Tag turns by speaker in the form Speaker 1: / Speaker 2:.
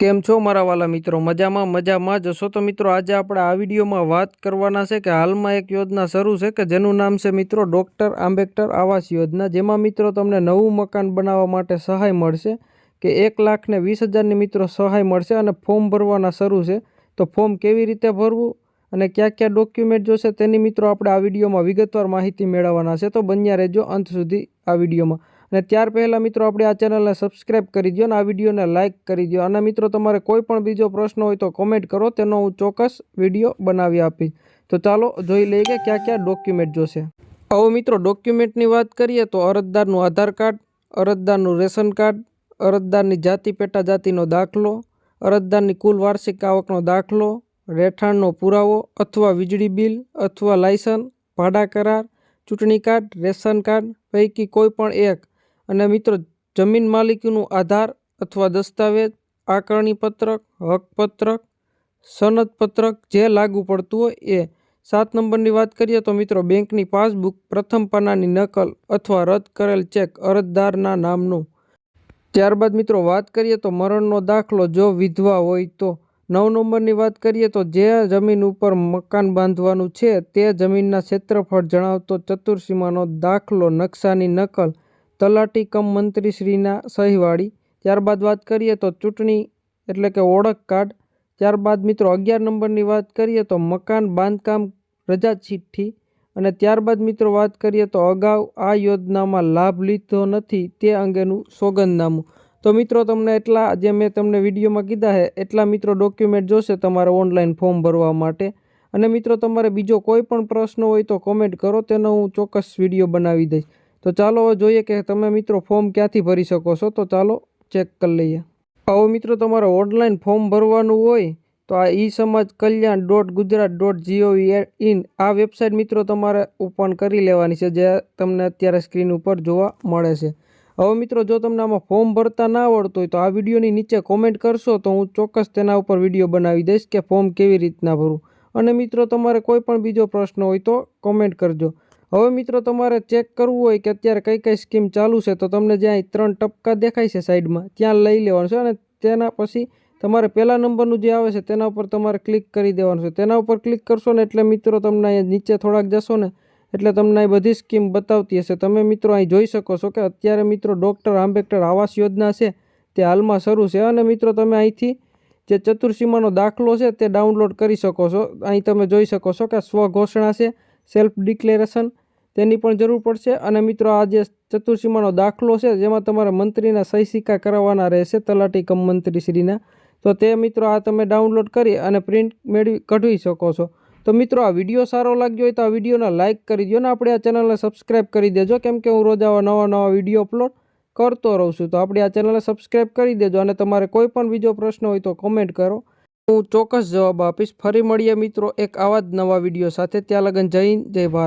Speaker 1: કેમ છો મારા વાલા મિત્રો? મજામાં મજામાં જશો તો મિત્રો, આજે આપણે આ વિડીયોમાં વાત કરવાના છે કે હાલમાં એક યોજના શરૂ છે કે જેનું નામ છે મિત્રો ડૉક્ટર આંબેડકર આવાસ યોજના. જેમાં મિત્રો તમને નવું મકાન બનાવવા માટે સહાય મળશે કે એક લાખને વીસ હજારની મિત્રો સહાય મળશે અને ફોર્મ ભરવાના શરૂ છે. તો ફોર્મ કેવી રીતે ભરવું અને કયા કયા ડોક્યુમેન્ટ જોશે તેની મિત્રો આપણે આ વિડીયોમાં વિગતવાર માહિતી મેળવવાના છે. તો બન્યા રહેજો અંત સુધી આ વિડીયોમાં. અને ત્યાર પહેલાં મિત્રો આપણે આ ચેનલને સબસ્ક્રાઈબ કરી દો અને આ વિડીયોને લાઇક કરી દો અને મિત્રો તમારે કોઈ પણ બીજો પ્રશ્ન હોય તો કોમેન્ટ કરો, તેનો હું ચોક્કસ વીડિયો બનાવી આપીશ. તો ચાલો જોઈ લઈએ કે કયા કયા ડોક્યુમેન્ટ જોશે. હવે મિત્રો ડોક્યુમેન્ટની વાત કરીએ તો અરજદારનું આધાર કાર્ડ, અરજદારનું રેશન કાર્ડ, અરજદારની જાતિ પેટા જાતિનો દાખલો, અરજદારની કુલ વાર્ષિક આવકનો દાખલો, રહેઠાણનો પુરાવો અથવા વીજળી બિલ અથવા લાયસન્સ, ભાડા કરાર, ચૂંટણી કાર્ડ, રેશન કાર્ડ, પૈકી કોઈ પણ એક અને મિત્રો, જમીન માલિકીનું આધાર અથવા દસ્તાવેજ આકારણી પત્રક હકપત્રક સનદ પત્રક જે લાગુ પડતું હોય એ. સાત નંબરની વાત કરીએ તો મિત્રો, બેંકની પાસબુક પ્રથમ પાનાની નકલ અથવા રદ કરેલ ચેક અરજદારના નામનું. ત્યારબાદ મિત્રો, વાત કરીએ તો મરણનો દાખલો જો વિધવા હોય તો. નવ નંબરની વાત કરીએ તો જે જમીન ઉપર મકાન બાંધવાનું છે તે જમીનના ક્ષેત્રફળ જણાવતો ચતુર્સીમાનો દાખલો નકશાની નકલ તલાટી કમ મંત્રીશ્રીના સહીવાળી. ત્યારબાદ વાત કરીએ તો ચૂંટણી એટલે કે ઓળખ કાર્ડ. ત્યારબાદ મિત્રો અગિયાર નંબરની વાત કરીએ તો મકાન બાંધકામ રજા ચિઠ્ઠી અને ત્યારબાદ મિત્રો વાત કરીએ તો અગાઉ આ યોજનામાં લાભ લીધો નથી તે અંગેનું સોગંદનામું. તો મિત્રો તમને એટલા જે મેં તમને વિડીયોમાં કીધા છે એટલા મિત્રો ડોક્યુમેન્ટ જોશે તમારે ઓનલાઈન ફોર્મ ભરવા માટે. અને મિત્રો તમારે બીજો કોઈ પણ પ્રશ્ન હોય તો કોમેન્ટ કરો, તેનો હું ચોક્કસ વીડિયો બનાવી દઈશ. તો ચાલો હવે જોઈએ કે તમે મિત્રો ફોર્મ ક્યાંથી ભરી શકો છો. તો ચાલો ચેક કરી લઈએ. હવે મિત્રો તમારે ઓનલાઈન ફોર્મ ભરવાનું હોય તો આ ઈ Samaj Kalyan dot Gujarat dot GOV in આ વેબસાઇટ મિત્રો તમારે ઓપન કરી લેવાની છે, જે તમને અત્યારે સ્ક્રીન ઉપર જોવા મળે છે. હવે મિત્રો જો તમને આમાં ફોર્મ ભરતા ના આવડતું હોય તો આ વિડીયોની નીચે કોમેન્ટ કરશો તો હું ચોક્કસ તેના ઉપર વીડિયો બનાવી દઈશ કે ફોર્મ કેવી રીતના ભરવું અને મિત્રો તમારે કોઈ પણ બીજો પ્રશ્ન હોય તો કોમેન્ટ કરજો. હવે મિત્રો તમારે ચેક કરવું હોય કે અત્યારે કઈ કઈ સ્કીમ ચાલુ છે, તો તમને જ્યાં ત્રણ ટપકા દેખાય છે સાઈડમાં, ત્યાં લઈ લેવાનું છે અને તેના પછી તમારે પહેલા નંબરનું જે આવે છે, તેના ઉપર તમારે ક્લિક કરી દેવાનું છે. તેના ઉપર ક્લિક કરશો ને એટલે મિત્રો તમને અહીંયા નીચે થોડાક જશો ને એટલે તમને અહીં બધી સ્કીમ બતાવતી હશે. તમે મિત્રો અહીં જોઈ શકો છો કે અત્યારે મિત્રો ડૉક્ટર આંબેડકર આવાસ યોજના છે, તે હાલમાં શરૂ છે અને મિત્રો તમે અહીંથી જે ચતુર્સીમાનો દાખલો છે, તે ડાઉનલોડ કરી શકો છો. અહીં તમે જોઈ શકો છો કે સ્વઘોષણા છે સેલ્ફ ડિક્લેરેશન તેની પણ જરૂર પડશે. અને મિત્રો, આ જે ચતુર્સીમાનો દાખલો છે, જેમાં તમારે મંત્રીના સહી સિક્કા કરાવવાના રહેશે, તલાટી કમ મંત્રીશ્રીના. તો તે મિત્રો, આ તમે ડાઉનલોડ કરી અને પ્રિન્ટ મેળવી, કઢવી શકો છો. તો મિત્રો, આ વીડિયો સારો લાગ્યો હોય તો આ વિડીયોને લાઇક કરી દો ને આપણે આ ચેનલને સબસ્ક્રાઈબ કરી દેજો. કેમ કે હું રોજ આવા નવા નવા વીડિયો અપલોડ કરતો રહું છું. તો આપણે આ ચેનલને સબસ્ક્રાઈબ કરી દેજો અને તમારે કોઈ પણ બીજો પ્રશ્ન હોય તો કોમેન્ટ કરો. હું ચોક્કસ જવાબ આપીશ. ફરી મળીએ મિત્રો, એક આવા જ નવા વીડિયો સાથે. ત્યાં લગન જય હિન્દ, જય ભારત.